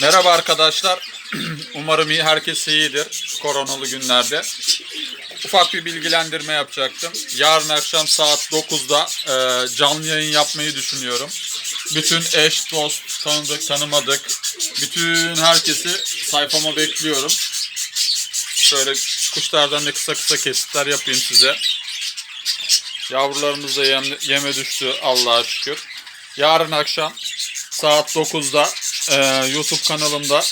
Merhaba arkadaşlar. Umarım iyi, herkes iyidir koronalı günlerde. Ufak bir bilgilendirme yapacaktım. Yarın akşam saat 9'da e, canlı yayın yapmayı düşünüyorum. Bütün eş, dost, tanıdık, tanımadık, bütün herkesi sayfama bekliyorum. Şöyle kuşlardan da kısa kısa kesitler yapayım size. Yavrularımız da yem, yeme düştü Allah'a şükür. Yarın akşam saat 9'da e, YouTube kanalımda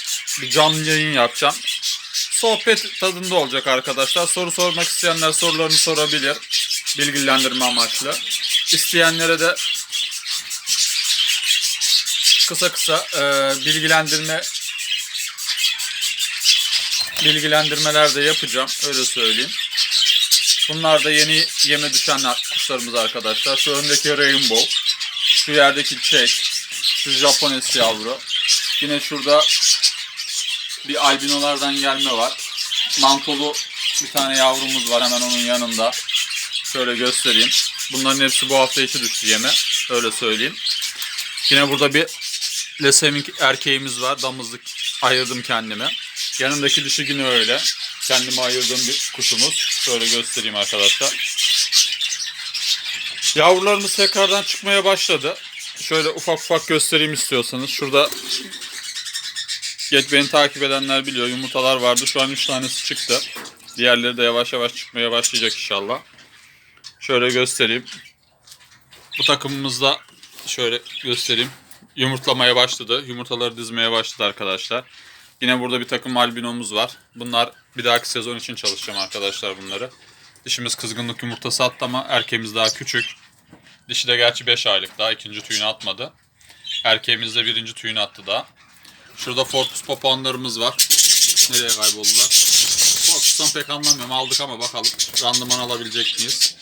bir canlı yayın yapacağım. Sohbet tadında olacak arkadaşlar. Soru sormak isteyenler sorularını sorabilir. Bilgilendirme amaçlı. İsteyenlere de kısa kısa e, bilgilendirme bilgilendirmeler de yapacağım. Öyle söyleyeyim. Bunlar da yeni yeme düşen kuşlarımız arkadaşlar. Şu öndeki Rainbow. Şu yerdeki Çek. Şu Japones yavru. Yine şurada bir albinolardan gelme var. Mantolu bir tane yavrumuz var hemen onun yanında. Şöyle göstereyim. Bunların hepsi bu hafta içi düştü yeme. Öyle söyleyeyim. Yine burada bir Lesemink erkeğimiz var. Damızlık ayırdım kendime. Yanındaki dişi yine öyle. Kendime ayırdığım bir kuşumuz. Şöyle göstereyim arkadaşlar. Yavrularımız tekrardan çıkmaya başladı. Şöyle ufak ufak göstereyim istiyorsanız. Şurada geç beni takip edenler biliyor. Yumurtalar vardı. Şu an 3 tanesi çıktı. Diğerleri de yavaş yavaş çıkmaya başlayacak inşallah. Şöyle göstereyim. Bu takımımızda şöyle göstereyim. Yumurtlamaya başladı. Yumurtaları dizmeye başladı arkadaşlar. Yine burada bir takım albinomuz var. Bunlar bir dahaki sezon için çalışacağım arkadaşlar bunları. Dişimiz kızgınlık yumurtası attı ama erkeğimiz daha küçük. Dişi de gerçi 5 aylık daha ikinci tüyünü atmadı. Erkeğimiz de birinci tüyünü attı daha. Şurada Fortus papağanlarımız var. Nereye kayboldular? Fortus'tan pek anlamıyorum. Aldık ama bakalım randıman alabilecek miyiz?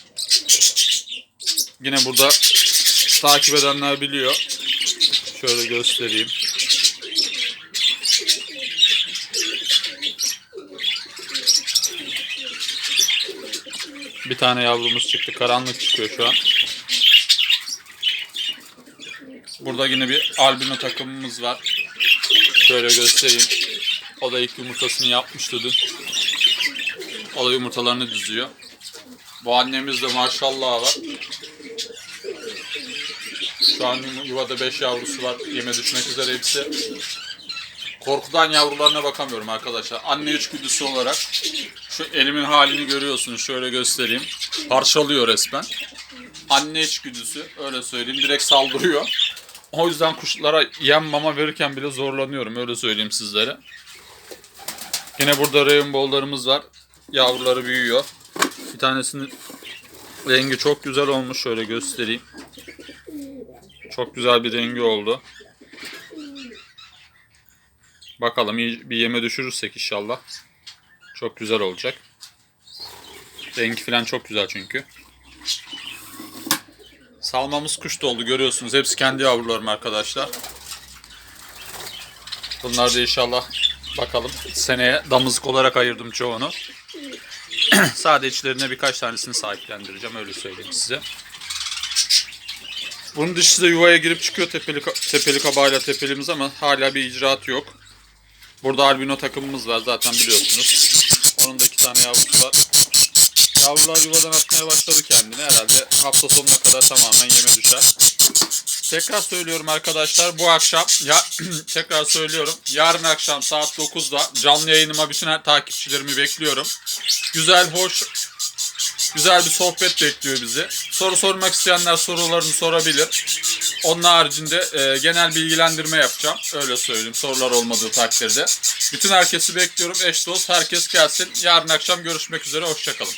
Yine burada takip edenler biliyor. Şöyle göstereyim. Bir tane yavrumuz çıktı. Karanlık çıkıyor şu an. Burada yine bir albino takımımız var. Şöyle göstereyim. O da ilk yumurtasını yapmıştı dün. O da yumurtalarını düzüyor. Bu annemiz de maşallah var. Şu an yuvada 5 yavrusu var. Yeme düşmek üzere hepsi. Korkudan yavrularına bakamıyorum arkadaşlar. Anne içgüdüsü olarak şu elimin halini görüyorsunuz. Şöyle göstereyim. Parçalıyor resmen. Anne içgüdüsü öyle söyleyeyim. Direkt saldırıyor. O yüzden kuşlara yem mama verirken bile zorlanıyorum. Öyle söyleyeyim sizlere. Yine burada rainbow'larımız var. Yavruları büyüyor. Bir tanesinin rengi çok güzel olmuş. Şöyle göstereyim. Çok güzel bir rengi oldu. Bakalım bir yeme düşürürsek inşallah. Çok güzel olacak. Rengi falan çok güzel çünkü. Salmamız kuş doldu görüyorsunuz. Hepsi kendi yavrularım arkadaşlar. Bunlar da inşallah bakalım seneye damızlık olarak ayırdım çoğunu. Sadece içlerine birkaç tanesini sahiplendireceğim öyle söyleyeyim size. Bunun dişi de yuvaya girip çıkıyor tepeli, tepeli kabayla tepelimiz ama hala bir icraat yok. Burada albino takımımız var zaten biliyorsunuz. Onun da iki tane yavrusu var. Yavrular yuvadan atmaya başladı kendini. Herhalde hafta sonuna kadar tamamen yeme düşer. Tekrar söylüyorum arkadaşlar bu akşam ya tekrar söylüyorum. Yarın akşam saat 9'da canlı yayınıma bütün takipçilerimi bekliyorum. Güzel, hoş, güzel bir sohbet bekliyor bizi. Soru sormak isteyenler sorularını sorabilir. Onun haricinde e, genel bilgilendirme yapacağım. Öyle söyleyeyim sorular olmadığı takdirde. Bütün herkesi bekliyorum. Eş dost herkes gelsin. Yarın akşam görüşmek üzere. Hoşçakalın.